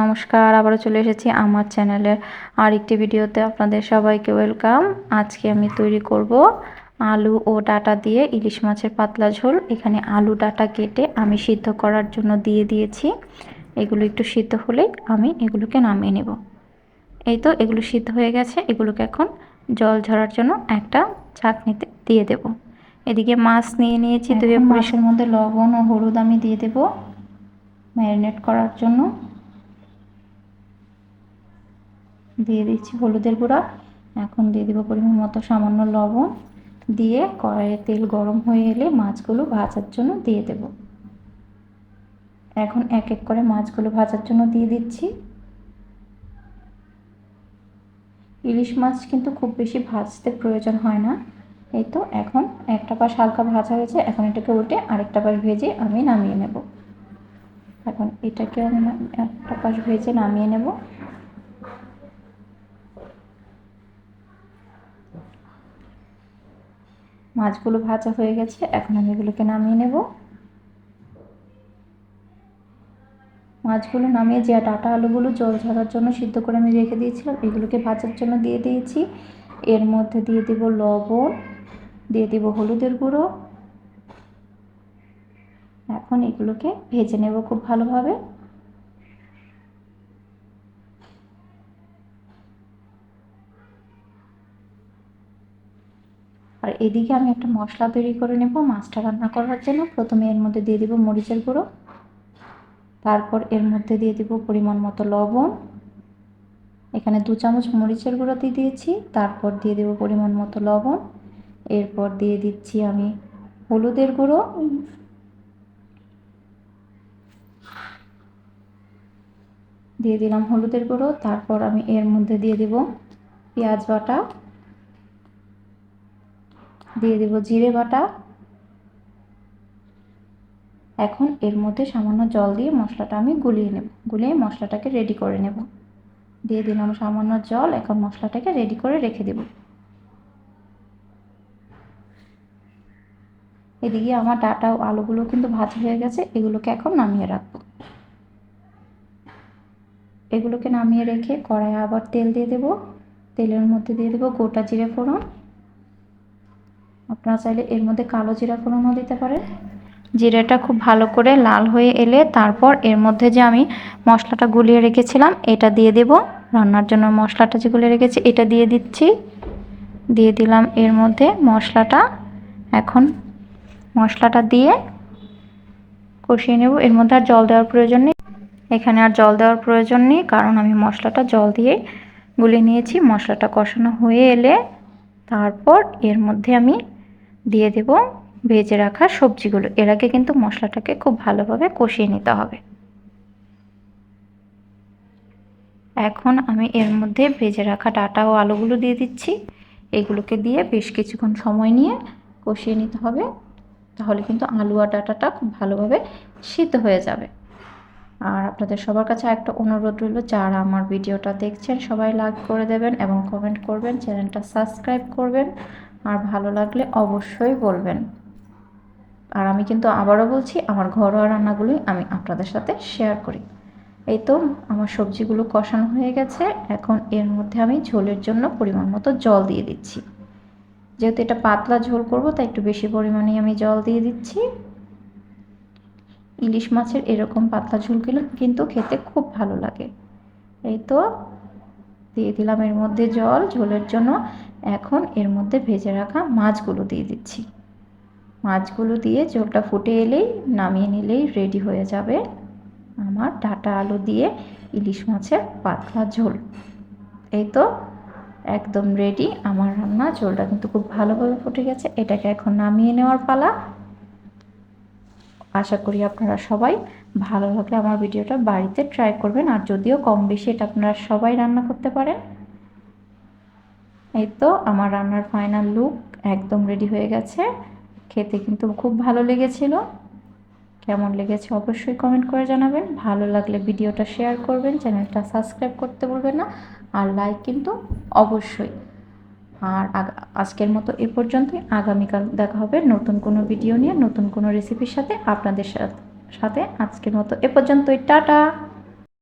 নমস্কার আবারও চলে এসেছি আমার চ্যানেলের আরেকটি ভিডিওতে। আপনাদের সবাইকে ওয়েলকাম। আজকে আমি তৈরি করব আলু ও ডাটা দিয়ে ইলিশ মাছের পাতলা ঝোল। এখানে আলু ডাটা কেটে আমি সিদ্ধ করার জন্য দিয়ে দিয়েছি। এগুলো একটু সিদ্ধ হলেই আমি এগুলোকে নামিয়ে নেব। এই তো এগুলো সিদ্ধ হয়ে গেছে। এগুলোকে এখন জল ঝরার জন্য একটা চাটনিতে দিয়ে দেব। এদিকে মাছ নিয়ে নিয়েছি। ধুয়ে মাছের মধ্যে লবণ ও হলুদ আমি দিয়ে দেব ম্যারিনেট করার জন্য। দিয়ে দিচ্ছি হলুদের গুঁড়া। এখন দিয়ে দেবো পরিমাণ মতো সামান্য লবণ। দিয়ে কড়াইয়ে তেল গরম হয়ে এলে মাছগুলো ভাজার জন্য দিয়ে দেব। এখন এক এক করে মাছগুলো ভাজার জন্য দিয়ে দিচ্ছি। ইলিশ মাছ কিন্তু খুব বেশি ভাজতে প্রয়োজন হয় না। এই তো এখন একটা পাশ হালকা ভাজা হয়েছে, এখন এটাকে উল্টে আরেকটা পাশ ভেজে আমি নামিয়ে নেব। এখন এটাকে আমি একটা পাশ ভেজে নামিয়ে নেব। মাছগুলো ভাজা হয়ে গেছে, এখন আমি এগুলোকে নামিয়ে নেব। মাছগুলো নামিয়ে যে ডাটা আলুগুলো জল ঝরার জন্য সিদ্ধ করে আমি রেখে দিয়েছিলাম, এগুলোকে ভাজার জন্য দিয়ে দিয়েছি। এর মধ্যে দিয়ে দেব লবণ, দিয়ে দেব হলুদের গুঁড়ো। এখন এগুলোকে ভেজে নেব খুব ভালোভাবে। আর এদিকে আমি একটা মশলা তৈরি করে নেব, মাছটা রান্না করার জন্য। প্রথমে এর মধ্যে দিয়ে দিব মরিচের গুঁড়ো। তারপর এর মধ্যে দিয়ে দিব পরিমাণ মতো লবণ। এখানে দু চামচ মরিচের গুঁড়ো দিয়ে দিয়েছি, তারপর দিয়ে দেব পরিমাণ মতো লবণ। এরপর দিয়ে দিচ্ছি আমি হলুদের গুঁড়ো। দিয়ে দিলাম হলুদের গুঁড়ো, তারপর আমি এর মধ্যে দিয়ে দেব পেঁয়াজ বাটা। দিয়ে দেব জিরে বাটা। এখন এর মধ্যে সামান্য জল দিয়ে মশলাটা আমি গুলিয়ে নেব। গুলিয়ে মশলাটাকে রেডি করে নেব। দিয়ে দিলাম সামান্য জল, এখন মশলাটাকে রেডি করে রেখে দেব। এদিকে আমার ডাটা ও আলুগুলো কিন্তু ভাজা হয়ে গেছে, এগুলোকে এখন নামিয়ে রাখব। এগুলোকে নামিয়ে রেখে কড়াইয়ে আবার তেল দিয়ে দেব। তেলের মধ্যে দিয়ে দেবো গোটা জিরে ফোড়ন। আপনারা চাইলে এর মধ্যে কালো জিরা ফোড়নও দিতে পারেন। জিরাটা খুব ভালো করে লাল হয়ে এলে তারপর এর মধ্যে যে আমি মশলাটা গুলিয়ে রেখেছিলাম, এটা দিয়ে দেব। রান্নার জন্য মশলাটা যে গুলিয়ে রেখেছি, এটা দিয়ে দিচ্ছি। দিয়ে দিলাম এর মধ্যে মশলাটা। এখন মশলাটা দিয়ে কষিয়ে নেব। এর মধ্যে আর জল দেওয়ার প্রয়োজন নেই। এখানে আর জল দেওয়ার প্রয়োজন নেই, কারণ আমি মশলাটা জল দিয়ে গুলিয়ে নিয়েছি। মশলাটা কষানো হয়ে এলে তারপর এর মধ্যে আমি দিয়ে দেব ভেজে রাখা সবজিগুলো। এর আগে কিন্তু মশলাটাকে খুব ভালোভাবে কষিয়ে নিতে হবে। এখন আমি এর মধ্যে ভেজে রাখা ডাটা ও আলুগুলো দিয়ে দিচ্ছি। এগুলোকে দিয়ে বেশ কিছুক্ষণ সময় নিয়ে কষিয়ে নিতে হবে। তাহলে কিন্তু আলু আর ডাটাটা খুব ভালোভাবে সিদ্ধ হয়ে যাবে। আর আপনাদের সবার কাছে একটা অনুরোধ রইল, যারা আমার ভিডিওটা দেখছেন, সবাই লাইক করে দেবেন এবং কমেন্ট করবেন, চ্যানেলটা সাবস্ক্রাইব করবেন, আর ভালো লাগলে অবশ্যই বলবেন। আর আমি কিন্তু আবারও বলছি, আমার ঘরোয়া রান্নাগুলোই আমি আপনাদের সাথে শেয়ার করি। এই তো, আমার সবজিগুলো কষানো হয়ে গেছে, এখন এর মধ্যে আমি ঝোলের জন্য পরিমাণ মতো জল দিয়ে দিচ্ছি। যেহেতু এটা পাতলা ঝোল করব, তাই একটু বেশি পরিমাণে আমি জল দিয়ে দিচ্ছি। ইলিশ মাছের এরকম পাতলা ঝোলগুলো কিন্তু খেতে খুব ভালো লাগে। এই তো, দিয়ে দিলাম এর মধ্যে জল, ঝোলের জন্য এখন এর মধ্যে ভেজে রাখা মাছগুলো দিয়ে দিচ্ছি। মাছগুলো দিয়ে ঝোলটা ফুটে এলেই নামিয়ে নিলেই রেডি হয়ে যাবে আমার ডাটা আলু দিয়ে ইলিশ মাছের পাতলা ঝোল। এই তো, একদম রেডি আমার রান্না। ঝোলটা কিন্তু খুব ভালোভাবে ফুটে গেছে। এটাকে এখন নামিয়ে নেওয়ার পালা। আশা করি আপনারা সবাই ভালো লাগলে আমার ভিডিওটা বাড়িতে ট্রাই করবেন। আর যদিও কম বেশি এটা আপনারা সবাই রান্না করতে পারেন। এই তো আমার রান্নার ফাইনাল লুক একদম রেডি হয়ে গেছে। খেতে কিন্তু খুব ভালো লেগেছিল। কেমন লেগেছে অবশ্যই কমেন্ট করে জানাবেন। ভালো লাগলে ভিডিওটা শেয়ার করবেন। চ্যানেলটা সাবস্ক্রাইব করতে বলবেন না। আর লাইক কিন্তু অবশ্যই। আর আজকের মতো এ পর্যন্তই। আগামীকাল দেখা হবে নতুন কোনো ভিডিও নিয়ে, নতুন কোনো রেসিপির সাথে আপনাদের সাথে আজকের মতো এ পর্যন্তই। টাটা!